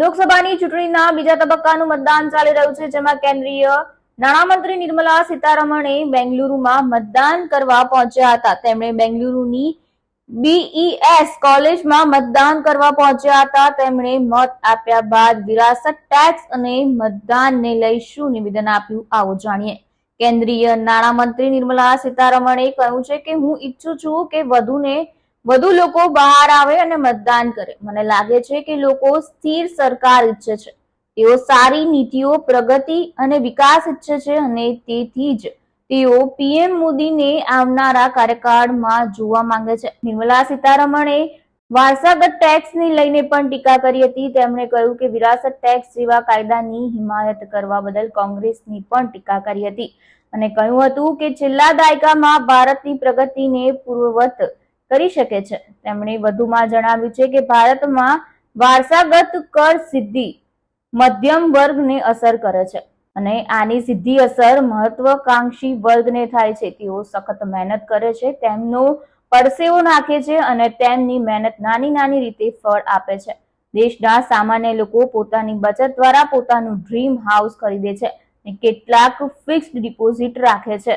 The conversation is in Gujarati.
લોકસભાની ચૂંટણીના બીજા તબક્કાનું મતદાન ચાલી રહ્યું છે, જેમાં કેન્દ્રીય નાણામંત્રી નિર્મલા સીતારમણે બેંગલુરુમાં મતદાન કરવા પહોંચ્યા હતા. તેમણે બેંગલુરુની બીઈએસ કોલેજમાં મતદાન કરવા પહોંચ્યા હતા. તેમણે મત આપ્યા બાદ વિરાસત ટેક્સ અને મતદાનને લઈ શું નિવેદન આપ્યું, આવો જાણીએ. કેન્દ્રીય નાણામંત્રી નિર્મલા સીતારમણે કહ્યું છે કે હું ઈચ્છું છું કે વધુને વધુ લોકો બહાર આવે અને મતદાન કરે. મને લાગે છે કે લોકો સ્થિર સરકાર ઈચ્છે છે. તેઓ સારી નીતિઓ, પ્રગતિ અને વિકાસ ઈચ્છે છે અને તેથી જ તેઓ પીએમ મોદીને આવનારા કાર્યકાળમાં જોવા માંગે છે. નિર્મલા સીતારમણે વારસાગત ટેક્સને લઈને પણ ટીકા કરી હતી. તેમણે કહ્યું કે વિરાસત ટેક્સ જેવા કાયદાની હિમાયત કરવા બદલ કોંગ્રેસની પણ ટીકા કરી હતી અને કહ્યું હતું કે છેલ્લા દાયકામાં ભારતની પ્રગતિને પૂર્વવત કરી શકે છે. તેમણે વધુમાં જણાવ્યું છે કે ભારતમાં વારસાગત કર સિદ્ધિ મધ્યમ વર્ગને અસર કરે છે અને આની સીધી અસર મહત્વકાંક્ષી વર્ગને થાય છે. તેઓ સખત મહેનત કરે છે, તેમનો પરસેવો નાખે છે અને તેમની મહેનત નાની નાની રીતે ફળ આપે છે. દેશના સામાન્ય લોકો પોતાની બચત દ્વારા પોતાનું ડ્રીમ હાઉસ ખરીદે છે કેટલાક ફિક્સ્ડ ડિપોઝિટ રાખે છે.